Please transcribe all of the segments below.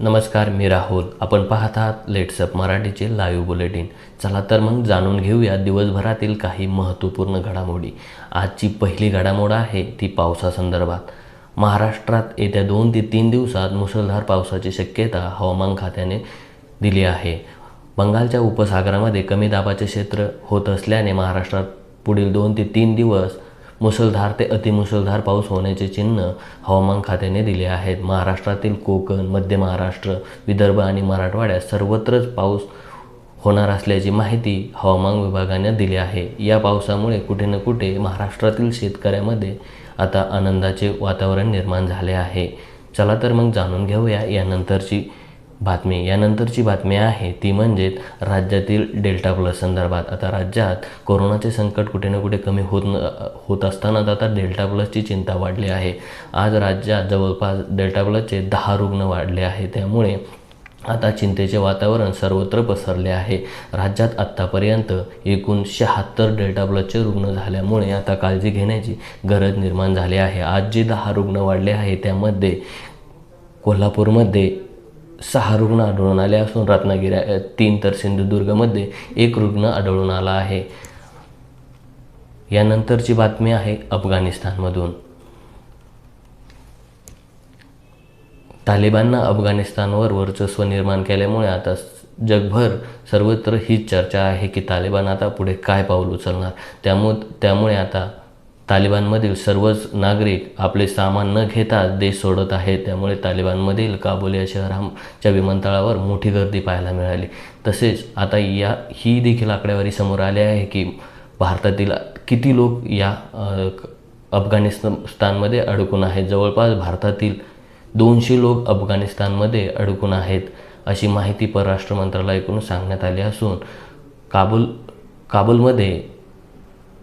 नमस्कार मी राहुल. आपण पाहत आहात लेट्सअप मराठीचे लाईव्ह बुलेटिन चला तर मग जाणून घेऊया दिवसभरातील काही महत्त्वपूर्ण घडामोडी. आजची पहिली घडामोड आहे ती पावसासंदर्भात. महाराष्ट्रात येत्या दोन ते तीन दिवसात मुसळधार पावसाची शक्यता हवामान खात्याने दिली आहे. बंगालच्या उपसागरामध्ये कमी दाबाचे क्षेत्र होत असल्याने महाराष्ट्रात पुढील दोन ते तीन दिवस मुसळधार ते अतिमुसळधार पाऊस होण्याचे चिन्ह हवामान खात्याने दिले आहेत. महाराष्ट्रातील कोकण मध्य महाराष्ट्र विदर्भ आणि मराठवाड्यात सर्वत्रच पाऊस होणार असल्याची माहिती हवामान विभागाने दिली आहे. या पावसामुळे कुठे न कुठे महाराष्ट्रातील शेतकऱ्यामध्ये आता आनंदाचे वातावरण निर्माण झाले आहे. चला तर मग जाणून घेऊया यानंतरची बातमी. यानंतरची बातमी आहे ती म्हणजेच राज्यातील डेल्टा प्लस संदर्भात. आता राज्यात कोरोनाचे संकट कुठे ना कुठे कमी होत न होत असतानाच आता डेल्टा प्लसची चिंता वाढली आहे. आज राज्यात जवळपास डेल्टा प्लसचे दहा रुग्ण वाढले आहे त्यामुळे आता चिंतेचे वातावरण सर्वत्र पसरले आहे. राज्यात आत्तापर्यंत एकूण शहात्तर डेल्टा प्लसचे रुग्ण झाल्यामुळे आता काळजी घेण्याची गरज निर्माण झाली आहे. आज जे दहा रुग्ण वाढले आहे त्यामध्ये कोल्हापूरमध्ये सहा रुग्ण आढळून आले असून रत्नागिरी तीन तर सिंधुदुर्गमध्ये एक रुग्ण आढळून आला आहे. यानंतरची बातमी आहे अफगाणिस्तानमधून. तालिबाननं अफगाणिस्तानवर वर्चस्व निर्माण केल्यामुळे आता जगभर सर्वत्र हीच चर्चा आहे की तालिबान आता पुढे काय पाऊल उचलणार? त्यामुळे त्यामुळे आता तालिबानमधील सर्वच नागरिक आपले सामान न घेता देश सोडत आहेत. त्यामुळे तालिबानमधील काबूल या शहराच्या विमानतळावर मोठी गर्दी पाहायला मिळाली. तसेच आता या ही देखील आकडेवारी समोर आली आहे की भारतातील किती लोक या अफगाणिस्तानमध्ये अडकून आहेत. जवळपास भारतातील दोनशे लोक अफगाणिस्तानमध्ये अडकून आहेत अशी माहिती परराष्ट्र मंत्रालयाकडून सांगण्यात आली असून काबूल काबूलमध्ये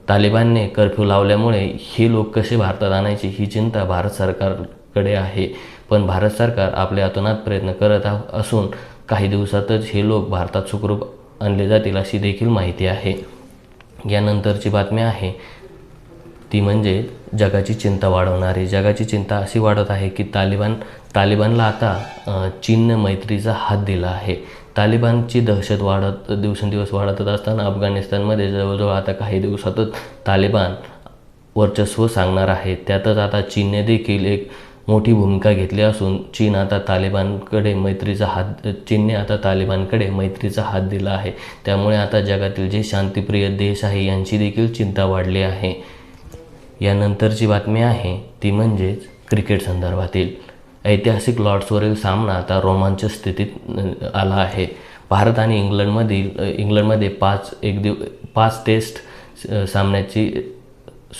तालिबानने कर्फ्यू लावल्यामुळे हे लोक कसे भारतात आणायची ही चिंता भारत सरकारकडे आहे. पण भारत सरकार आपल्या अतोनात प्रयत्न करत असून काही दिवसातच हे लोक भारतात सुखरूप आणले जातील अशी देखील माहिती आहे. यानंतरची बातमी आहे ती म्हणजे जगाची चिंता वाढवणारी. जगाची चिंता अशी वाढत आहे की तालिबान तालिबानला आता चीननं मैत्रीचा हात दिला आहे. तालिबानची दहशत वाढत दिवसेंदिवस वाढतच असताना अफगाणिस्तानमध्ये जवळजवळ आता काही दिवसातच तालिबान वर्चस्व सांगणार आहे. त्यातच आता चीनने देखील एक मोठी भूमिका घेतली असून चीन आता तालिबानकडे मैत्रीचा हात चीनने आता तालिबानकडे मैत्रीचा हात दिला आहे. त्यामुळे आता जगातील जे शांतिप्रिय देश आहे यांची देखील चिंता वाढली आहे. यानंतरची बातमी आहे ती म्हणजेच क्रिकेट संदर्भातील. ऐतिहासिक लॉर्ड्सवरील सामना आता रोमांच स्थितीत आला आहे. भारत आणि इंग्लंडमधील इंग्लंडमध्ये पाच एक दिव पाच टेस्ट सामन्याची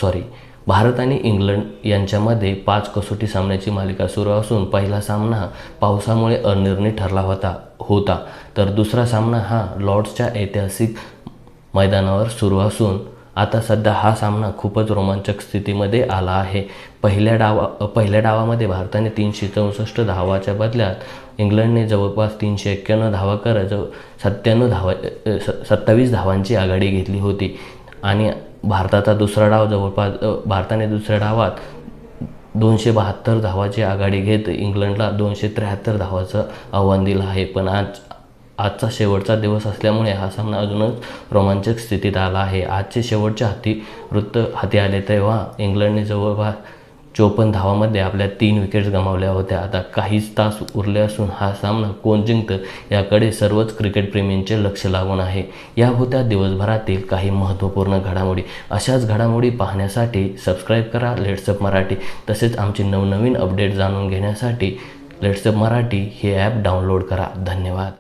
सॉरी भारत आणि इंग्लंड यांच्यामध्ये पाच कसोटी सामन्याची मालिका सुरू असून पहिला सामना पावसामुळे अनिर्णित ठरला होता होता. तर दुसरा सामना हा लॉर्ड्सच्या ऐतिहासिक मैदानावर सुरू असून आता सध्या हा सामना खूपच रोमांचक स्थितीमध्ये आला आहे. पहिल्या डावा पहिल्या डावामध्ये भारताने तीनशे चौसष्ट धावाच्या बदल्यात इंग्लंडने जवळपास तीनशे एक्क्याण्णव धावा करत सत्त्याण्णव धावा स सत्तावीस धावांची आघाडी घेतली होती. आणि भारताचा दुसरा डाव जवळपास भारताने दुसऱ्या डावात दोनशे बहात्तर धावाची आघाडी घेत इंग्लंडला दोनशे त्र्याहत्तर धावाचं आव्हान दिलं आहे. पण आज आजचा शेवटचा दिवस असल्यामुळे हा सामना अजूनच रोमांचक स्थितीत आला आहे. आजचे शेवटच्या हाती वृत्त हाती आले तेव्हा इंग्लंडने जवळपास चोपन्न धावामध्ये आपल्या तीन विकेट्स गमावल्या होत्या. आता काहीच तास उरले असून हा सामना कोण जिंकतं याकडे सर्वच क्रिकेटप्रेमींचे लक्ष लागून आहे. या होत्या दिवसभरातील काही महत्त्वपूर्ण घडामोडी. अशाच घडामोडी पाहण्यासाठी सबस्क्राईब करा. लेट्सअप मराठी तसेच आमचे नवनवीन अपडेट जाणून घेण्यासाठी लेट्सअप मराठी हे ॲप डाउनलोड करा. धन्यवाद.